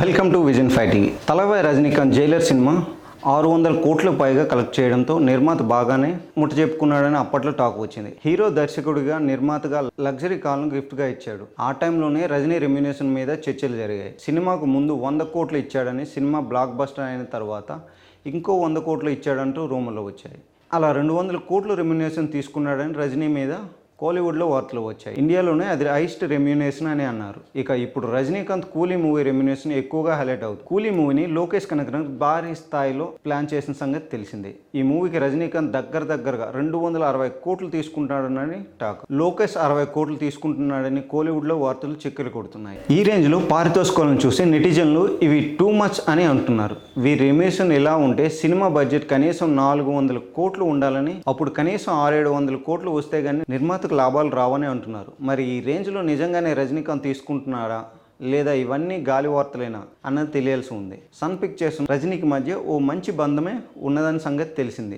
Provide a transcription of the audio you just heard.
Welcome to vision five TV Thalaivar Rajinikanth Jailer cinema ఆరు వందల కోట్ల పైగా కలెక్ట్ చేయడంతో నిర్మాత బాగానే ముట్ట చెప్పుకున్నాడని అప్పట్లో టాక్ వచ్చింది. హీరో దర్శకుడిగా నిర్మాతగా లగ్జరీ కాల్ను గిఫ్ట్గా ఇచ్చాడు. ఆ టైంలోనే రజనీ రెమ్యునేషన్ మీద చర్చలు జరిగాయి. సినిమాకు ముందు వంద కోట్లు ఇచ్చాడని సినిమా బ్లాక్ బస్టర్ అయిన తర్వాత ఇంకో వంద కోట్లు ఇచ్చాడంటూ రూమర్లు వచ్చాయి. అలా రెండు వందల కోట్లు రెమ్యునేషన్ తీసుకున్నాడని రజనీ మీద కోలీవుడ్లో వార్తలు వచ్చాయి. ఇండియాలోనే అది హైస్ట్ రెమ్యునేషన్ అని అన్నారు. ఇక ఇప్పుడు రజనీకాంత్ కూలీ మూవీ రెమ్యునేషన్ ఎక్కువగా హైలైట్ అవుతుంది. కూలీ మూవీని లోకేష్ కనకరం భారీ స్థాయిలో ప్లాన్ చేసిన సంగతి తెలిసిందే. ఈ మూవీకి రజనీకాంత్ దగ్గర దగ్గరగా రెండు వందల అరవై కోట్లు తీసుకుంటాడని టాక్. లోకేష్ అరవై కోట్లు తీసుకుంటున్నాడని కోలీవుడ్లో వార్తలు చక్కెర కొడుతున్నాయి. ఈ రేంజ్లో పారితోషికాలను చూసి నెటిజన్లు ఇవి టూ మచ్ అని అంటున్నారు. వీరి రెమ్యునేషన్ ఎలా ఉంటే సినిమా బడ్జెట్ కనీసం నాలుగు వందల కోట్లు ఉండాలని అప్పుడు కనీసం ఆరేడు వందల కోట్లు వస్తే కానీ రజనీకాంత్కు లాభాలు రావనే అంటున్నారు. మరి ఈ రేంజ్లో నిజంగానే రజనీకాంత్ తీసుకుంటున్నాడా? లేదా ఇవన్నీ గాలి వార్తలేనా? అన్నది తెలియాల్సి ఉంది. సన్ పిక్చర్స్ రజనీకి మధ్య ఓ మంచి బంధమే ఉన్నదని సంగతి తెలిసింది.